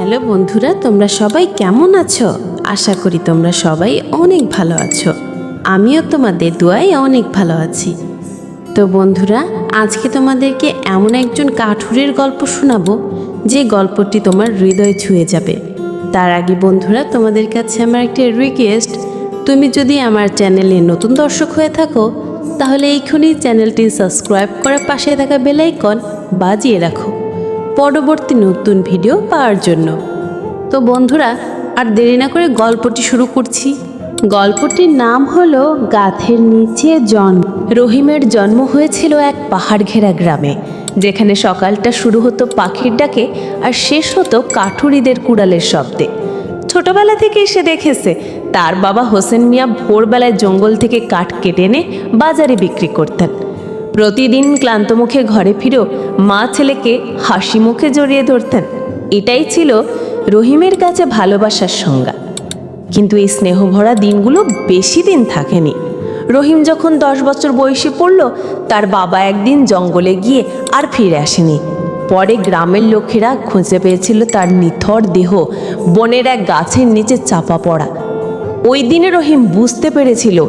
Hello বন্ধুরা, তোমরা সবাই কেমন আছো? আশা করি তোমরা সবাই অনেক ভালো আছো। আমিও তোমাদের দোয়ায় অনেক ভালো আছি। তো বন্ধুরা, আজকে তোমাদেরকে এমন একজন কাঠুরের গল্প শোনাবো, যে গল্পটি তোমার হৃদয় ছুঁয়ে যাবে। তার আগে বন্ধুরা, তোমাদের কাছে আমার একটা রিকোয়েস্ট তুমি যদি আমার চ্যানেলে নতুন দর্শক হয়ে থাকো, তাহলে এইখনই চ্যানেলটি সাবস্ক্রাইব করার পাশে থাকা বেলাইকন বাজিয়ে রাখো। পরবর্তী নতুন ভিডিও পাওয়ার জন্য। তো বন্ধুরা, আর দেরি না করে গল্পটি শুরু করছি। গল্পটির নাম হলো গাথের নিচে জন্ম রহিমের জন্ম হয়েছিল এক পাহাড় ঘেরা গ্রামে, যেখানে সকালটা শুরু হতো পাখির ডাকে আর শেষ হতো কাঠুরিদের কুড়ালের শব্দে। ছোটবেলা থেকেই সে দেখেছে, তার বাবা হোসেন মিয়া ভোরবেলায় জঙ্গল থেকে কাঠ কেটে এনে বাজারে বিক্রি করতেন। প্রতিদিন ক্লান্ত মুখে ঘরে ফিরেও মা ছেলেকে হাসি মুখে জড়িয়ে ধরতেন। এটাই ছিল রহিমের কাছে ভালোবাসার সংজ্ঞা। কিন্তু এই স্নেহভরা দিনগুলো বেশি দিন থাকেনি। রহিম যখন দশ বছর বয়সে পড়ল, তার বাবা একদিন জঙ্গলে গিয়ে আর ফিরে আসেনি। পরে গ্রামের লোকেরা খুঁজে পেয়েছিল তার নিথর দেহ, বনের এক গাছের নিচে চাপা পড়া। ওই দিনে রহিম বুঝতে পেরেছিল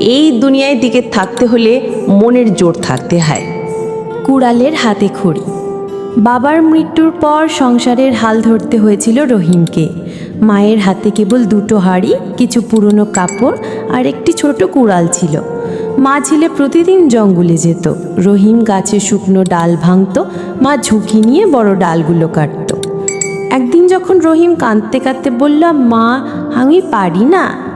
এই দুনিয়ায় দিকে থাকতে হলে মনের জোর থাকতে হয়। কুড়ালের হাতে খড়ি। বাবার মৃত্যুর পর সংসারের হাল ধরতে হয়েছিল রহিমকে। মায়ের হাতে কেবল দুটো হাড়ি, কিছু পুরনো কাপড় আর একটি ছোট কুড়াল ছিল। মা ছেলে প্রতিদিন জঙ্গলে যেত। রহিম গাছে শুকনো ডাল ভাঙত, মা ঝুঁকি নিয়ে বড় ডালগুলো কাটত। একদিন যখন রহিম কাঁদতে কাঁদতে বলল, মা, আমি পারি না।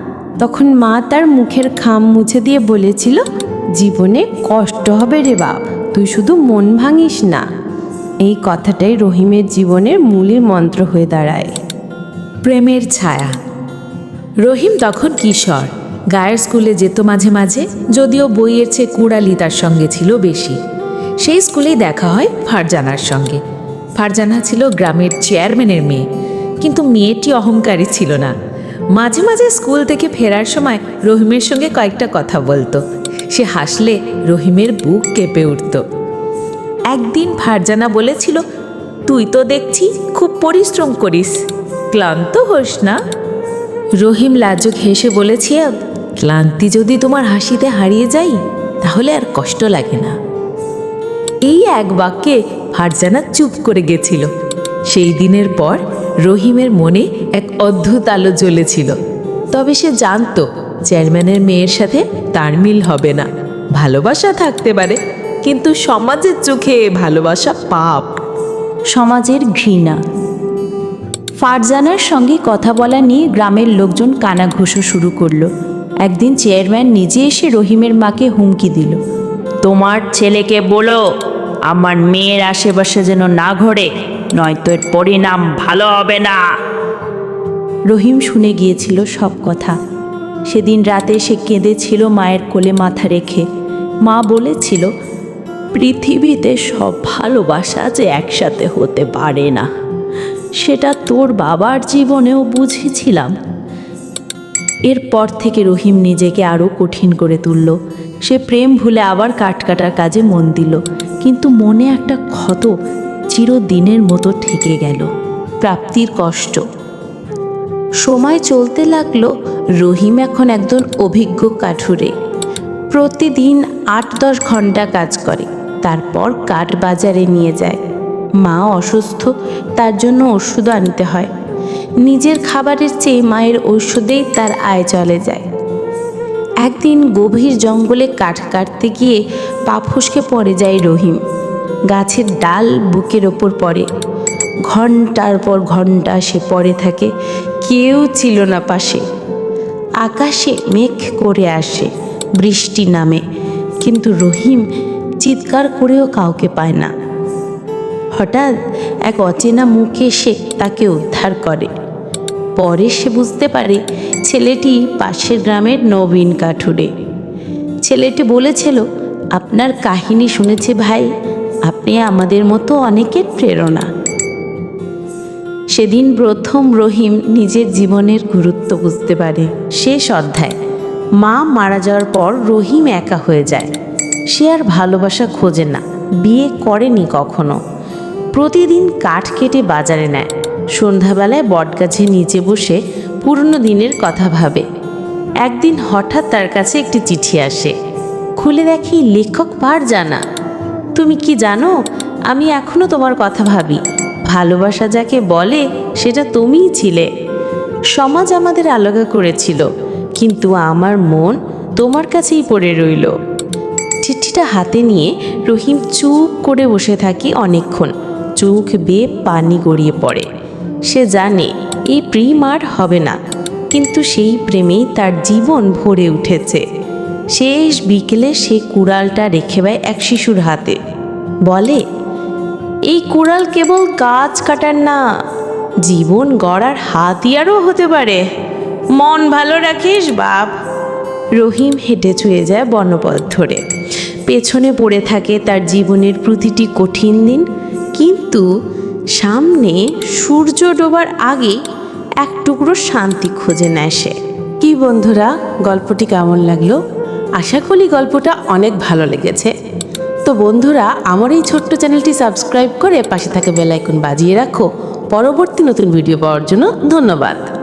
তখন মা তার মুখের খাম মুছে দিয়ে বলেছিল, জীবনে কষ্ট হবে রে বাপ, তুই শুধু মন ভাঙিস না। এই কথাটাই রহিমের জীবনের মূলের মন্ত্র হয়ে দাঁড়ায়। প্রেমের ছায়া। রহিম তখন কিশোর, গায়ের স্কুলে যেত মাঝে মাঝে, যদিও বইয়ের চেয়ে কুড়ালি তার সঙ্গে ছিল বেশি। সেই স্কুলেই দেখা হয় ফারজানার সঙ্গে। ফারজানা ছিল গ্রামের চেয়ারম্যানের মেয়ে, কিন্তু মেয়েটি অহংকারী ছিল না। মাঝে মাঝে স্কুল থেকে ফেরার সময় রহিমের সঙ্গে কয়েকটা কথা বলতো। সে হাসলে রহিমের বুক কেঁপে উঠত। একদিন ফারজানা বলেছিল, তুই তো দেখছি খুব পরিশ্রম করিস। ক্লান্ত হোস না? রহিম লাজুক হেসে বলেছে, ক্লান্তি যদি তোমার হাসিতে হারিয়ে যাই তাহলে আর কষ্ট লাগে না। এই এক বাক্যে ফারজানা চুপ করে গেছিল। সেই দিনের পর রহিমের মনে এক অদ্ভুত আলো জ্বলেছিল। তবে সে জানতো চেয়ারম্যানের মেয়ের সাথে তার মিল হবে না। ভালোবাসা থাকতে পারে কিন্তু সমাজের চোখে ভালোবাসা পাপ। সমাজের ঘৃণা। ফারজানার সঙ্গে কথা বলা নিয়ে গ্রামের লোকজন কানাঘুষো শুরু করল। একদিন চেয়ারম্যান নিজে এসে রহিমের মাকে হুমকি দিল। তোমার ছেলেকে বলো আমার মেয়ের আশেপাশে যেন না ঘোরে নয়তো এর পরিণাম ভালো হবে না। রহিম শুনে গিয়েছিল সব কথা। সেদিন রাতে সে কেঁদেছিল মায়ের কোলে মাথা রেখে। মা বলেছিল, পৃথিবীতে সব ভালোবাসা যে একসাথে হতে পারে না, সেটা তোর বাবার জীবনেও বুঝেছিলাম। এরপর থেকে রহিম নিজেকে আরও কঠিন করে তুলল। সে প্রেম ভুলে আবার কাটকাটার কাজে মন দিল। কিন্তু মনে একটা ক্ষত চিরদিনের মতো থেকে গেল। প্রাপ্তির কষ্ট। সময় চলতে লাগল, রহিম এখন একজন অভিজ্ঞ কাঠুরে। প্রতিদিন আট দশ ঘণ্টা কাজ করে, তারপর কাঠ বাজারে নিয়ে যায়। মা অসুস্থ, তার জন্য ওষুধ আনতে হয়। নিজের খাবারের চেয়ে মায়ের ঔষধেই তার আয় চলে যায়। একদিন গভীর জঙ্গলে কাঠ কাটতে গিয়ে পা পড়ে যায় রহিম। গাছের ডাল বুকের ওপর পড়ে। ঘণ্টার পর ঘণ্টা সে পড়ে থাকে, কেউ ছিল না পাশে। আকাশে মেঘ করে আসে বৃষ্টি নামে, কিন্তু রহিম চিৎকার করেও কাউকে পায় না। হঠাৎ এক অচেনা মুখ এসে তাকে উদ্ধার করে। পরে সে বুঝতে পারে ছেলেটি পাশের গ্রামের নবীন কাঠুরে। ছেলেটি বলেছিল, আপনার কাহিনী শুনেছে ভাই আপনি আমাদের মতো অনেকের প্রেরণা। সেদিন প্রথম রহিম নিজের জীবনের গুরুত্ব বুঝতে পারে। শেষ অধ্যায়, মা মারা যাওয়ার পর রহিম একা হয়ে যায়। সে আর ভালোবাসা খোঁজে না, বিয়ে করেনি কখনো। প্রতিদিন কাঠ কেটে বাজারে নেয়। সন্ধ্যাবেলায় বটগাছের নিচে বসে পুরনো দিনের কথা ভাবে। একদিন হঠাৎ তার কাছে একটি চিঠি আসে। খুলে দেখি, লেখক পার জানা তুমি কি জানো? আমি এখনও তোমার কথা ভাবি। ভালোবাসা যাকে বলে, সেটা তুমিই ছিলে। সমাজ আমাদের আলাদা করেছিল, কিন্তু আমার মন তোমার কাছেই পড়ে রইল। চিঠিটা হাতে নিয়ে রহিম চুপ করে বসে থাকি অনেকক্ষণ। চোখ বেয়ে পানি গড়িয়ে পড়ে। সে জানে, এই প্রেম আর হবে না। কিন্তু সেই প্রেমেই তার জীবন ভরে উঠেছে। শেষ বিকেলে সে কুড়ালটা রেখে দেয় এক শিশুর হাতে। বলে, এই কুড়াল কেবল গাছ কাটার না, জীবন গড়ার হাতিয়ারও হতে পারে। মন ভালো রাখিস, বাপ। রহিম হেঁটে ছুঁয়ে যায় বনপথ ধরে। পেছনে পড়ে থাকে তার জীবনের প্রতিটি কঠিন দিন। কিন্তু সামনে সূর্য ডোবার আগে এক টুকরো শান্তি খুঁজে নেয় সে। কি বন্ধুরা, গল্পটি কেমন লাগল? আশা করি গল্পটা অনেক ভালো লেগেছে। তো বন্ধুরা, আমার এই ছোট্ট চ্যানেলটি সাবস্ক্রাইব করে পাশে থাকা বেলাইকন বাজিয়ে রাখো। পরবর্তী নতুন ভিডিও পাওয়ার জন্য ধন্যবাদ।